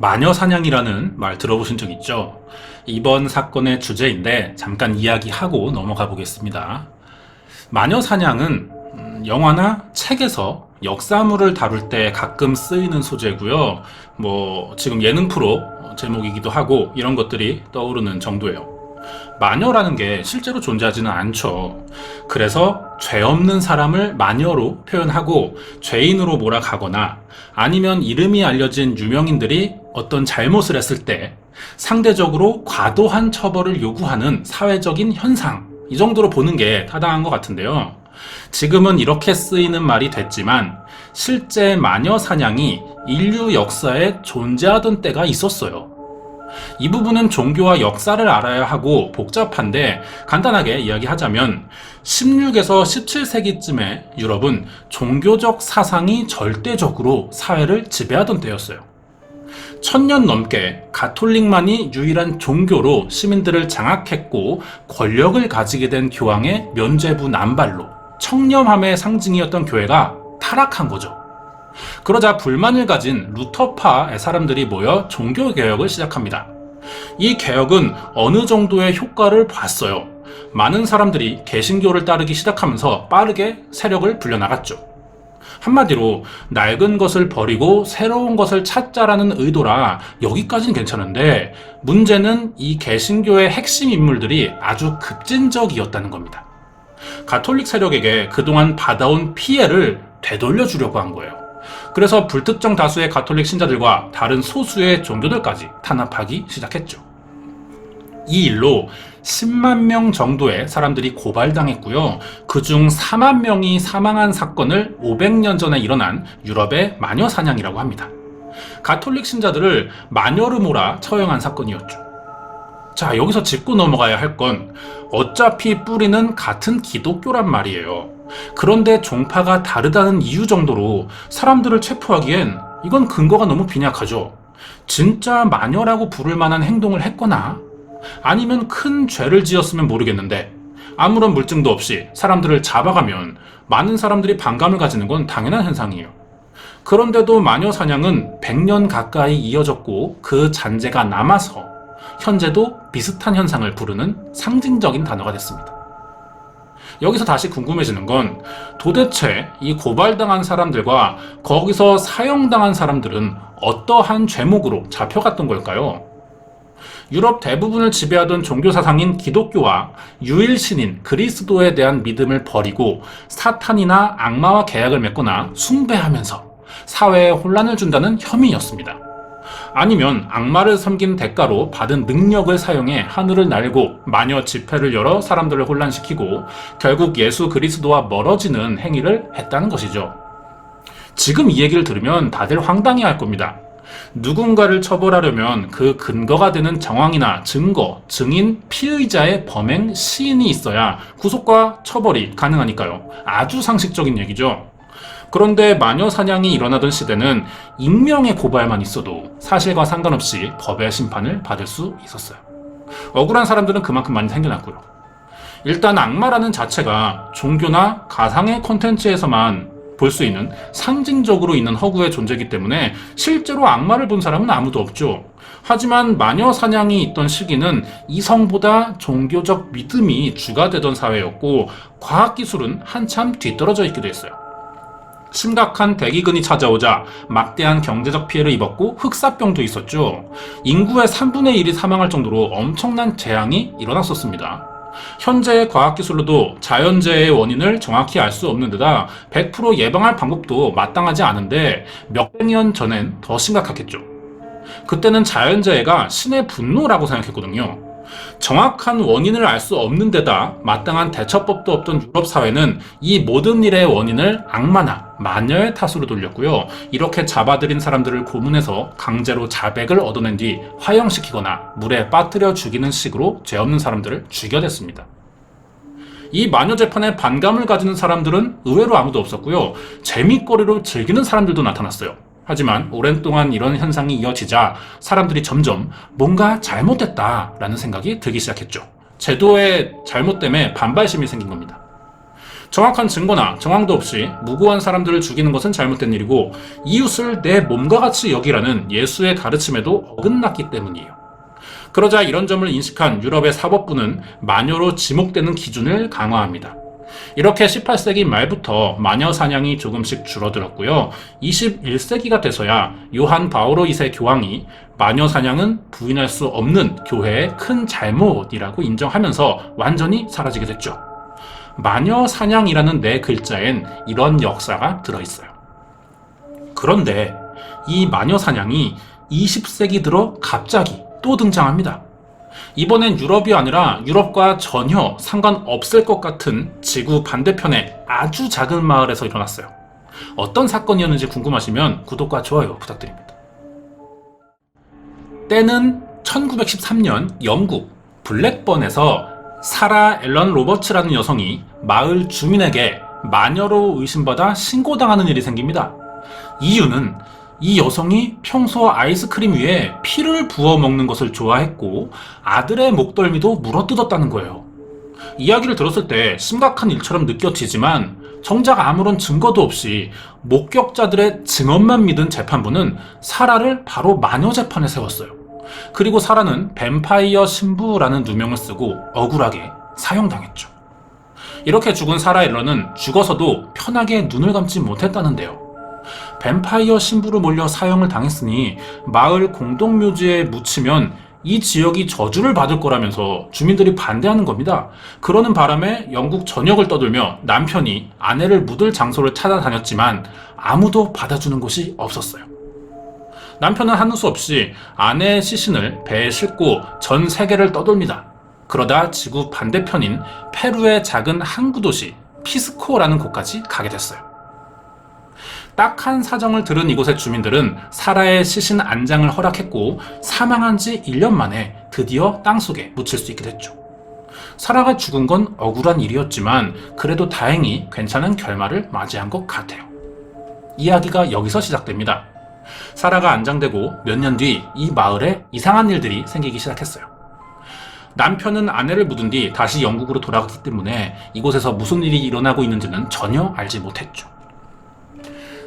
마녀 사냥이라는 말 들어보신 적 있죠? 이번 사건의 주제인데 잠깐 이야기하고 넘어가 보겠습니다. 마녀 사냥은 음, 영화나 책에서 역사물을 다룰 때 가끔 쓰이는 소재고요. 뭐 지금 예능 프로 제목이기도 하고 이런 것들이 떠오르는 정도예요. 마녀라는 게 실제로 존재하지는 않죠. 그래서 죄 없는 사람을 마녀로 표현하고 죄인으로 몰아가거나 아니면 이름이 알려진 유명인들이 어떤 잘못을 했을 때 상대적으로 과도한 처벌을 요구하는 사회적인 현상. 이 정도로 보는 게 타당한 것 같은데요. 지금은 이렇게 쓰이는 말이 됐지만 실제 마녀 사냥이 인류 역사에 존재하던 때가 있었어요. 이 부분은 종교와 역사를 알아야 하고 복잡한데 간단하게 이야기하자면 16에서 17세기쯤에 유럽은 종교적 사상이 절대적으로 사회를 지배하던 때였어요. 천년 넘게 가톨릭만이 유일한 종교로 시민들을 장악했고 권력을 가지게 된 교황의 면죄부 남발로 청렴함의 상징이었던 교회가 타락한 거죠. 그러자 불만을 가진 루터파의 사람들이 모여 종교 개혁을 시작합니다. 이 개혁은 어느 정도의 효과를 봤어요. 많은 사람들이 개신교를 따르기 시작하면서 빠르게 세력을 불려나갔죠. 한마디로 낡은 것을 버리고 새로운 것을 찾자라는 의도라 여기까지는 괜찮은데 문제는 이 개신교의 핵심 인물들이 아주 급진적이었다는 겁니다. 가톨릭 세력에게 그동안 받아온 피해를 되돌려 주려고 한 거예요. 그래서 불특정 다수의 가톨릭 신자들과 다른 소수의 종교들까지 탄압하기 시작했죠. 이 일로 10만 명 정도의 사람들이 고발당했고요. 그중 4만 명이 사망한 사건을 500년 전에 일어난 유럽의 마녀 사냥이라고 합니다. 가톨릭 신자들을 마녀로 몰아 처형한 사건이었죠. 자, 여기서 짚고 넘어가야 할 건 어차피 뿌리는 같은 기독교란 말이에요. 그런데 종파가 다르다는 이유 정도로 사람들을 체포하기엔 이건 근거가 너무 빈약하죠. 진짜 마녀라고 부를 만한 행동을 했거나 아니면 큰 죄를 지었으면 모르겠는데 아무런 물증도 없이 사람들을 잡아가면 많은 사람들이 반감을 가지는 건 당연한 현상이에요. 그런데도 마녀 사냥은 100년 가까이 이어졌고 그 잔재가 남아서 현재도 비슷한 현상을 부르는 상징적인 단어가 됐습니다. 여기서 다시 궁금해지는 건 도대체 이 고발당한 사람들과 거기서 사형당한 사람들은 어떠한 죄목으로 잡혀갔던 걸까요? 유럽 대부분을 지배하던 종교 사상인 기독교와 유일신인 그리스도에 대한 믿음을 버리고 사탄이나 악마와 계약을 맺거나 숭배하면서 사회에 혼란을 준다는 혐의였습니다. 아니면 악마를 섬긴 대가로 받은 능력을 사용해 하늘을 날고 마녀 집회를 열어 사람들을 혼란시키고 결국 예수 그리스도와 멀어지는 행위를 했다는 것이죠. 지금 이 얘기를 들으면 다들 황당해 할 겁니다. 누군가를 처벌하려면 그 근거가 되는 정황이나 증거, 증인, 피의자의 범행 시인이 있어야 구속과 처벌이 가능하니까요. 아주 상식적인 얘기죠. 그런데 마녀 사냥이 일어나던 시대는 익명의 고발만 있어도 사실과 상관없이 법의 심판을 받을 수 있었어요. 억울한 사람들은 그만큼 많이 생겨났고요. 일단 악마라는 자체가 종교나 가상의 콘텐츠에서만 볼 수 있는 상징적으로 있는 허구의 존재이기 때문에 실제로 악마를 본 사람은 아무도 없죠. 하지만 마녀 사냥이 있던 시기는 이성보다 종교적 믿음이 주가 되던 사회였고 과학기술은 한참 뒤떨어져 있기도 했어요. 심각한 대기근이 찾아오자 막대한 경제적 피해를 입었고 흑사병도 있었죠. 인구의 3분의 1이 사망할 정도로 엄청난 재앙이 일어났었습니다. 현재의 과학기술로도 자연재해의 원인을 정확히 알 수 없는 데다 100% 예방할 방법도 마땅하지 않은데 몇백 년 전엔 더 심각하겠죠. 그때는 자연재해가 신의 분노라고 생각했거든요. 정확한 원인을 알 수 없는 데다 마땅한 대처법도 없던 유럽 사회는 이 모든 일의 원인을 악마나 마녀의 탓으로 돌렸고요. 이렇게 잡아들인 사람들을 고문해서 강제로 자백을 얻어낸 뒤 화형시키거나 물에 빠뜨려 죽이는 식으로 죄 없는 사람들을 죽여댔습니다. 이 마녀 재판에 반감을 가지는 사람들은 의외로 아무도 없었고요. 재미거리로 즐기는 사람들도 나타났어요. 하지만 오랜 동안 이런 현상이 이어지자 사람들이 점점 뭔가 잘못됐다라는 생각이 들기 시작했죠. 제도의 잘못 때문에 반발심이 생긴 겁니다. 정확한 증거나 정황도 없이 무고한 사람들을 죽이는 것은 잘못된 일이고 이웃을 내 몸과 같이 여기라는 예수의 가르침에도 어긋났기 때문이에요. 그러자 이런 점을 인식한 유럽의 사법부는 마녀로 지목되는 기준을 강화합니다. 이렇게 18세기 말부터 마녀 사냥이 조금씩 줄어들었고요. 21세기가 돼서야 요한 바오로 2세 교황이 마녀 사냥은 부인할 수 없는 교회의 큰 잘못이라고 인정하면서 완전히 사라지게 됐죠. 마녀 사냥이라는 네 글자엔 이런 역사가 들어있어요. 그런데 이 마녀 사냥이 20세기 들어 갑자기 또 등장합니다. 이번엔 유럽이 아니라 유럽과 전혀 상관없을 것 같은 지구 반대편의 아주 작은 마을에서 일어났어요. 어떤 사건이었는지 궁금하시면 구독과 좋아요 부탁드립니다. 때는 1913년 영국 블랙번에서 사라 앨런 로버츠라는 여성이 마을 주민에게 마녀로 의심받아 신고당하는 일이 생깁니다. 이유는 이 여성이 평소 아이스크림 위에 피를 부어 먹는 것을 좋아했고 아들의 목덜미도 물어뜯었다는 거예요. 이야기를 들었을 때 심각한 일처럼 느껴지지만 정작 아무런 증거도 없이 목격자들의 증언만 믿은 재판부는 사라를 바로 마녀 재판에 세웠어요. 그리고 사라는 뱀파이어 신부라는 누명을 쓰고 억울하게 사형당했죠. 이렇게 죽은 사라 앨런은 죽어서도 편하게 눈을 감지 못했다는데요. 뱀파이어 신부로 몰려 사형을 당했으니 마을 공동묘지에 묻히면 이 지역이 저주를 받을 거라면서 주민들이 반대하는 겁니다. 그러는 바람에 영국 전역을 떠돌며 남편이 아내를 묻을 장소를 찾아다녔지만 아무도 받아주는 곳이 없었어요. 남편은 하는 수 없이 아내의 시신을 배에 싣고 전 세계를 떠돌니다. 그러다 지구 반대편인 페루의 작은 항구 도시 피스코라는 곳까지 가게 됐어요. 딱한 사정을 들은 이곳의 주민들은 사라의 시신 안장을 허락했고 사망한 지 1년 만에 드디어 땅속에 묻힐 수 있게 됐죠. 사라가 죽은 건 억울한 일이었지만 그래도 다행히 괜찮은 결말을 맞이한 것 같아요. 이야기가 여기서 시작됩니다. 사라가 안장되고 몇 년 뒤 이 마을에 이상한 일들이 생기기 시작했어요. 남편은 아내를 묻은 뒤 다시 영국으로 돌아갔기 때문에 이곳에서 무슨 일이 일어나고 있는지는 전혀 알지 못했죠.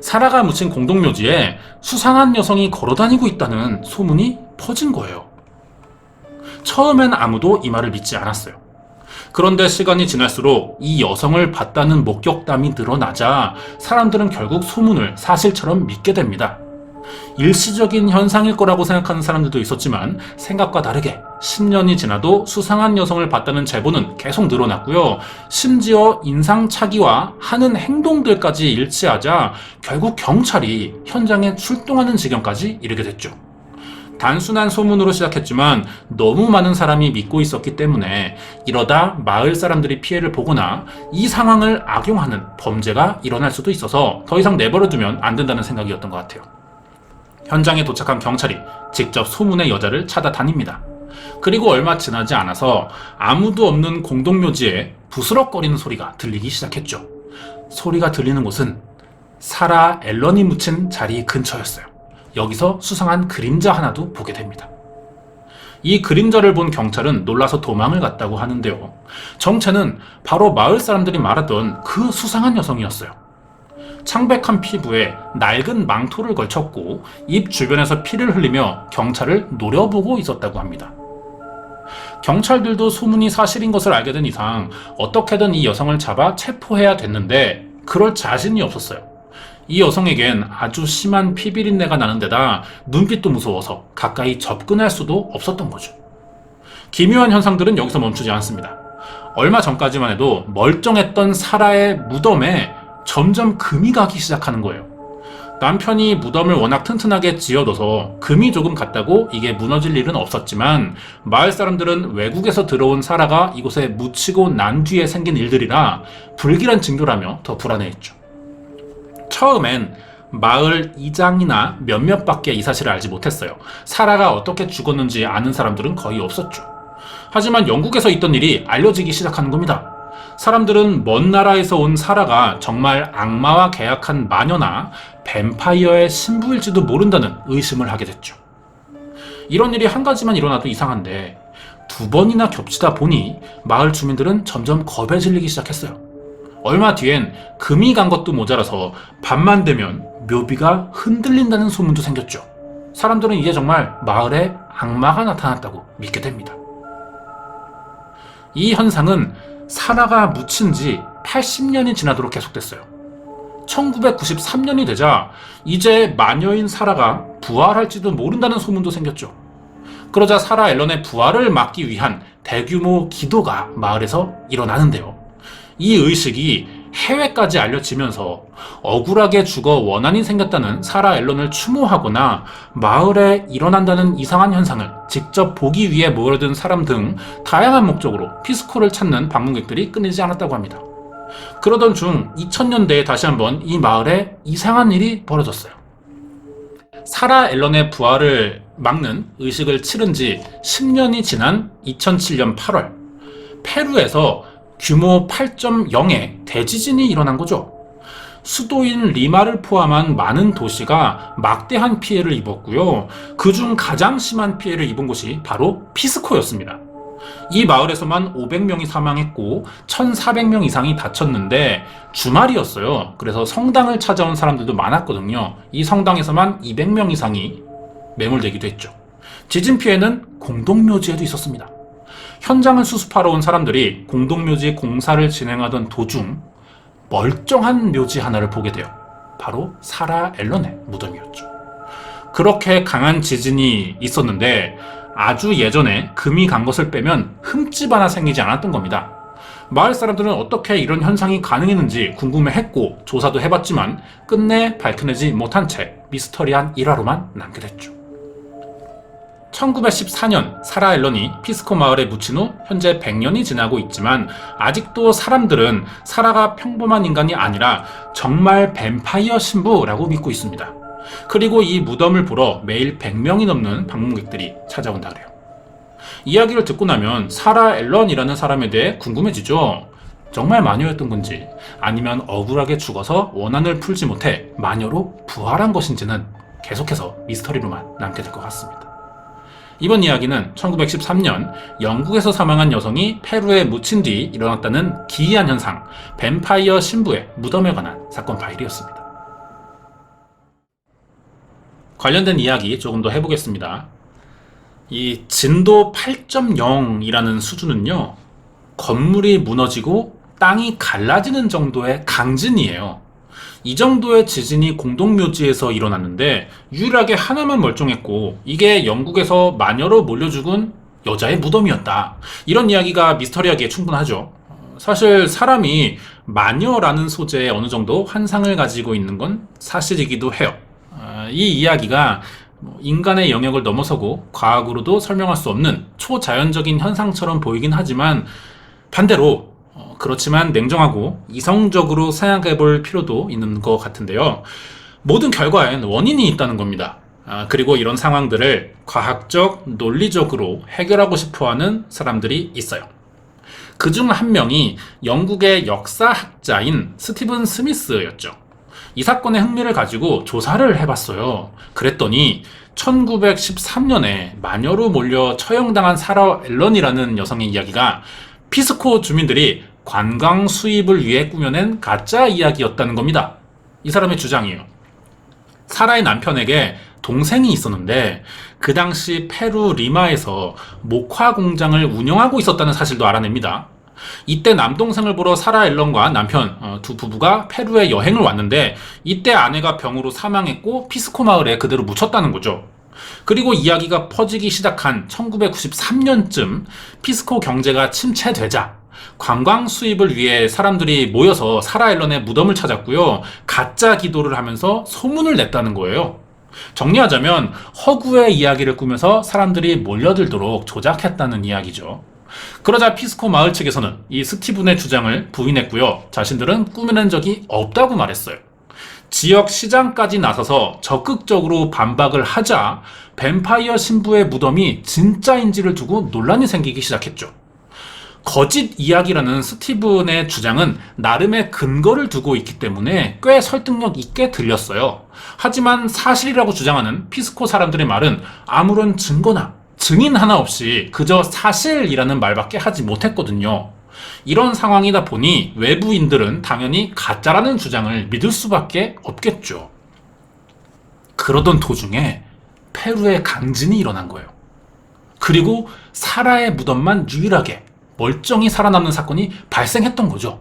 사라가 묻힌 공동묘지에 수상한 여성이 걸어다니고 있다는 소문이 퍼진 거예요. 처음엔 아무도 이 말을 믿지 않았어요. 그런데 시간이 지날수록 이 여성을 봤다는 목격담이 늘어나자 사람들은 결국 소문을 사실처럼 믿게 됩니다. 일시적인 현상일 거라고 생각하는 사람들도 있었지만 생각과 다르게 10년이 지나도 수상한 여성을 봤다는 제보는 계속 늘어났고요. 심지어 인상착의와 하는 행동들까지 일치하자 결국 경찰이 현장에 출동하는 지경까지 이르게 됐죠. 단순한 소문으로 시작했지만 너무 많은 사람이 믿고 있었기 때문에 이러다 마을 사람들이 피해를 보거나 이 상황을 악용하는 범죄가 일어날 수도 있어서 더 이상 내버려두면 안 된다는 생각이었던 것 같아요. 현장에 도착한 경찰이 직접 소문의 여자를 찾아다닙니다. 그리고 얼마 지나지 않아서 아무도 없는 공동묘지에 부스럭거리는 소리가 들리기 시작했죠. 소리가 들리는 곳은 사라 앨런이 묻힌 자리 근처였어요. 여기서 수상한 그림자 하나도 보게 됩니다. 이 그림자를 본 경찰은 놀라서 도망을 갔다고 하는데요. 정체는 바로 마을 사람들이 말하던 그 수상한 여성이었어요. 창백한 피부에 낡은 망토를 걸쳤고 입 주변에서 피를 흘리며 경찰을 노려보고 있었다고 합니다. 경찰들도 소문이 사실인 것을 알게 된 이상 어떻게든 이 여성을 잡아 체포해야 됐는데 그럴 자신이 없었어요. 이 여성에겐 아주 심한 피비린내가 나는 데다 눈빛도 무서워서 가까이 접근할 수도 없었던 거죠. 기묘한 현상들은 여기서 멈추지 않습니다. 얼마 전까지만 해도 멀쩡했던 사라의 무덤에 점점 금이 가기 시작하는 거예요. 남편이 무덤을 워낙 튼튼하게 지어둬서 금이 조금 갔다고 이게 무너질 일은 없었지만 마을 사람들은 외국에서 들어온 사라가 이곳에 묻히고 난 뒤에 생긴 일들이라 불길한 징조라며 더 불안해했죠. 처음엔 마을 이장이나 몇몇밖에 이 사실을 알지 못했어요. 사라가 어떻게 죽었는지 아는 사람들은 거의 없었죠. 하지만 영국에서 있던 일이 알려지기 시작하는 겁니다. 사람들은 먼 나라에서 온 사라가 정말 악마와 계약한 마녀나 뱀파이어의 신부일지도 모른다는 의심을 하게 됐죠. 이런 일이 한 가지만 일어나도 이상한데 두 번이나 겹치다 보니 마을 주민들은 점점 겁에 질리기 시작했어요. 얼마 뒤엔 금이 간 것도 모자라서 밤만 되면 묘비가 흔들린다는 소문도 생겼죠. 사람들은 이제 정말 마을에 악마가 나타났다고 믿게 됩니다. 이 현상은 사라가 묻힌 지 80년이 지나도록 계속됐어요. 1993년이 되자 이제 마녀인 사라가 부활할지도 모른다는 소문도 생겼죠. 그러자 사라 앨런의 부활을 막기 위한 대규모 기도가 마을에서 일어나는데요. 이 의식이 해외까지 알려지면서 억울하게 죽어 원한이 생겼다는 사라 앨런을 추모하거나 마을에 일어난다는 이상한 현상을 직접 보기 위해 모여든 사람 등 다양한 목적으로 피스코를 찾는 방문객들이 끊이지 않았다고 합니다. 그러던 중 2000년대에 다시 한번 이 마을에 이상한 일이 벌어졌어요. 사라 앨런의 부활을 막는 의식을 치른 지 10년이 지난 2007년 8월, 페루에서 규모 8.0의 대지진이 일어난 거죠. 수도인 리마를 포함한 많은 도시가 막대한 피해를 입었고요. 그중 가장 심한 피해를 입은 곳이 바로 피스코였습니다. 이 마을에서만 500명이 사망했고 1,400명 이상이 다쳤는데 주말이었어요. 그래서 성당을 찾아온 사람들도 많았거든요. 이 성당에서만 200명 이상이 매몰되기도 했죠. 지진 피해는 공동묘지에도 있었습니다. 현장을 수습하러 온 사람들이 공동묘지 공사를 진행하던 도중 멀쩡한 묘지 하나를 보게 돼요. 바로 사라 앨런의 무덤이었죠. 그렇게 강한 지진이 있었는데 아주 예전에 금이 간 것을 빼면 흠집 하나 생기지 않았던 겁니다. 마을 사람들은 어떻게 이런 현상이 가능했는지 궁금해했고 조사도 해봤지만 끝내 밝혀내지 못한 채 미스터리한 일화로만 남게 됐죠. 1914년 사라 앨런이 피스코 마을에 묻힌 후 현재 100년이 지나고 있지만 아직도 사람들은 사라가 평범한 인간이 아니라 정말 뱀파이어 신부라고 믿고 있습니다. 그리고 이 무덤을 보러 매일 100명이 넘는 방문객들이 찾아온다 그래요. 이야기를 듣고 나면 사라 앨런이라는 사람에 대해 궁금해지죠. 정말 마녀였던 건지 아니면 억울하게 죽어서 원한을 풀지 못해 마녀로 부활한 것인지는 계속해서 미스터리로만 남게 될 것 같습니다. 이번 이야기는 1913년 영국에서 사망한 여성이 페루에 묻힌 뒤 일어났다는 기이한 현상, 뱀파이어 신부의 무덤에 관한 사건 파일이었습니다. 관련된 이야기 조금 더 해보겠습니다. 이 진도 8.0이라는 수준은요, 건물이 무너지고 땅이 갈라지는 정도의 강진이에요. 이 정도의 지진이 공동묘지에서 일어났는데 유일하게 하나만 멀쩡했고 이게 영국에서 마녀로 몰려 죽은 여자의 무덤이었다. 이런 이야기가 미스터리하기에 충분하죠. 사실 사람이 마녀라는 소재에 어느 정도 환상을 가지고 있는 건 사실이기도 해요. 아, 이 이야기가 뭐 인간의 영역을 넘어서고 과학으로도 설명할 수 없는 초자연적인 현상처럼 보이긴 하지만 반대로 어, 그렇지만 냉정하고 이성적으로 생각해 볼 필요도 있는 것 같은데요. 모든 결과엔 원인이 있다는 겁니다. 아, 그리고 이런 상황들을 과학적, 논리적으로 해결하고 싶어 하는 사람들이 있어요. 그 중 한 명이 영국의 역사학자인 스티븐 스미스였죠. 이 사건의 흥미를 가지고 조사를 해봤어요. 그랬더니 1913년에 마녀로 몰려 처형당한 사라 앨런이라는 여성의 이야기가 피스코 주민들이 관광 수입을 위해 꾸며낸 가짜 이야기였다는 겁니다. 이 사람의 주장이에요. 사라의 남편에게 동생이 있었는데 그 당시 페루 리마에서 목화 공장을 운영하고 있었다는 사실도 알아냅니다. 이때 남동생을 보러 사라 앨런과 남편 어, 두 부부가 페루에 여행을 왔는데 이때 아내가 병으로 사망했고 피스코 마을에 그대로 묻혔다는 거죠. 그리고 이야기가 퍼지기 시작한 1993년쯤 피스코 경제가 침체되자 관광 수입을 위해 사람들이 모여서 사라 앨런의 무덤을 찾았고요. 가짜 기도를 하면서 소문을 냈다는 거예요. 정리하자면 허구의 이야기를 꾸며서 사람들이 몰려들도록 조작했다는 이야기죠. 그러자 피스코 마을 측에서는 이 스티븐의 주장을 부인했고요. 자신들은 꾸며낸 적이 없다고 말했어요. 지역 시장까지 나서서 적극적으로 반박을 하자 뱀파이어 신부의 무덤이 진짜인지를 두고 논란이 생기기 시작했죠. 거짓 이야기라는 스티븐의 주장은 나름의 근거를 두고 있기 때문에 꽤 설득력 있게 들렸어요. 하지만 사실이라고 주장하는 피스코 사람들의 말은 아무런 증거나 증인 하나 없이 그저 사실이라는 말밖에 하지 못했거든요. 이런 상황이다 보니 외부인들은 당연히 가짜라는 주장을 믿을 수밖에 없겠죠. 그러던 도중에 페루에 강진이 일어난 거예요. 그리고 사라의 무덤만 유일하게 멀쩡히 살아남는 사건이 발생했던 거죠.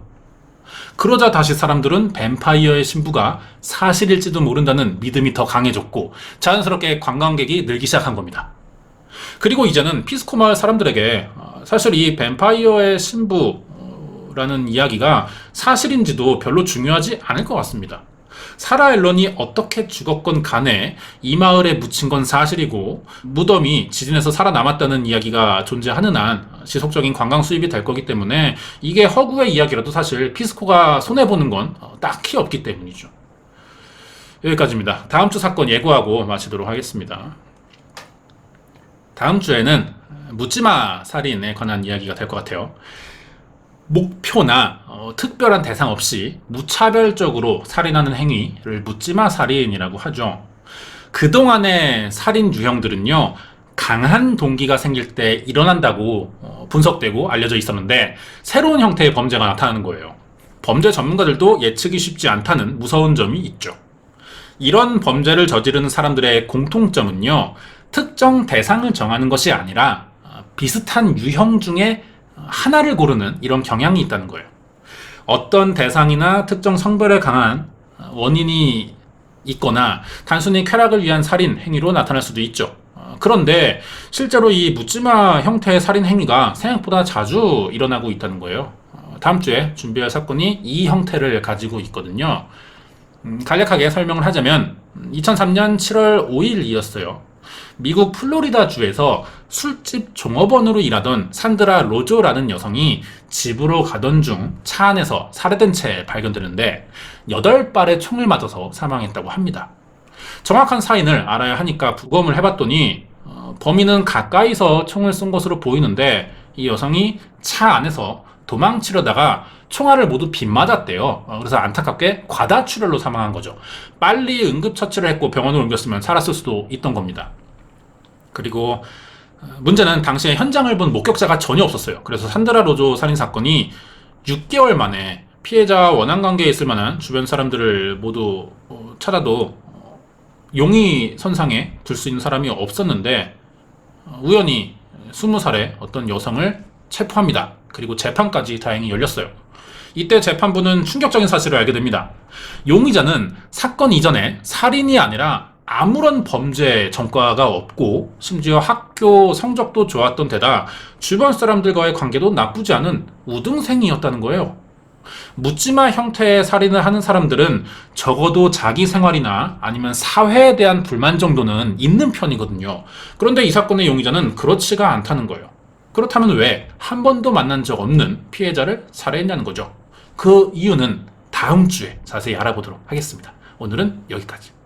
그러자 다시 사람들은 뱀파이어의 신부가 사실일지도 모른다는 믿음이 더 강해졌고 자연스럽게 관광객이 늘기 시작한 겁니다. 그리고 이제는 피스코 마을 사람들에게 어, 사실 이 뱀파이어의 신부라는 이야기가 사실인지도 별로 중요하지 않을 것 같습니다. 사라 앨런이 어떻게 죽었건 간에 이 마을에 묻힌 건 사실이고 무덤이 지진에서 살아남았다는 이야기가 존재하는 한 지속적인 관광 수입이 될 거기 때문에 이게 허구의 이야기라도 사실 피스코가 손해보는 건 어, 딱히 없기 때문이죠. 여기까지입니다. 다음 주 사건 예고하고 마치도록 하겠습니다. 다음 주에는 묻지마 살인에 관한 이야기가 될 것 같아요. 목표나 어, 특별한 대상 없이 무차별적으로 살인하는 행위를 묻지마 살인이라고 하죠. 그동안의 살인 유형들은요, 강한 동기가 생길 때 일어난다고 어, 분석되고 알려져 있었는데, 새로운 형태의 범죄가 나타나는 거예요. 범죄 전문가들도 예측이 쉽지 않다는 무서운 점이 있죠. 이런 범죄를 저지르는 사람들의 공통점은요, 특정 대상을 정하는 것이 아니라 어, 비슷한 유형 중에 하나를 고르는 이런 경향이 있다는 거예요. 어떤 대상이나 특정 성별에 강한 원인이 있거나 단순히 쾌락을 위한 살인 행위로 나타날 수도 있죠. 어, 그런데 실제로 이 묻지마 형태의 살인 행위가 생각보다 자주 일어나고 있다는 거예요. 어, 다음 주에 준비할 사건이 이 형태를 가지고 있거든요. 음, 간략하게 설명을 하자면 2003년 7월 5일이었어요. 미국 플로리다 주에서 술집 종업원으로 일하던 산드라 로조라는 여성이 집으로 가던 중 차 안에서 살해된 채 발견되는데 8발의 총을 맞아서 사망했다고 합니다. 정확한 사인을 알아야 하니까 부검을 해봤더니 어, 범인은 가까이서 총을 쏜 것으로 보이는데 이 여성이 차 안에서 도망치려다가 총알을 모두 빗맞았대요. 어, 그래서 안타깝게 과다출혈로 사망한 거죠. 빨리 응급처치를 했고 병원을 옮겼으면 살았을 수도 있던 겁니다. 그리고 어, 문제는 당시에 현장을 본 목격자가 전혀 없었어요. 그래서 산드라 로조 살인 사건이 6개월 만에 피해자와 원한 관계에 있을 만한 주변 사람들을 모두 어, 찾아도 어, 용의 선상에 둘 수 있는 사람이 없었는데 우연히 20살의 어떤 여성을 체포합니다. 그리고 재판까지 다행히 열렸어요. 이때 재판부는 충격적인 사실을 알게 됩니다. 용의자는 사건 이전에 살인이 아니라 아무런 범죄 전과가 없고 심지어 학교 성적도 좋았던 데다 주변 사람들과의 관계도 나쁘지 않은 우등생이었다는 거예요. 묻지마 형태의 살인을 하는 사람들은 적어도 자기 생활이나 아니면 사회에 대한 불만 정도는 있는 편이거든요. 그런데 이 사건의 용의자는 그렇지가 않다는 거예요. 그렇다면 왜 한 번도 만난 적 없는 피해자를 살해했냐는 거죠. 그 이유는 다음 주에 자세히 알아보도록 하겠습니다. 오늘은 여기까지.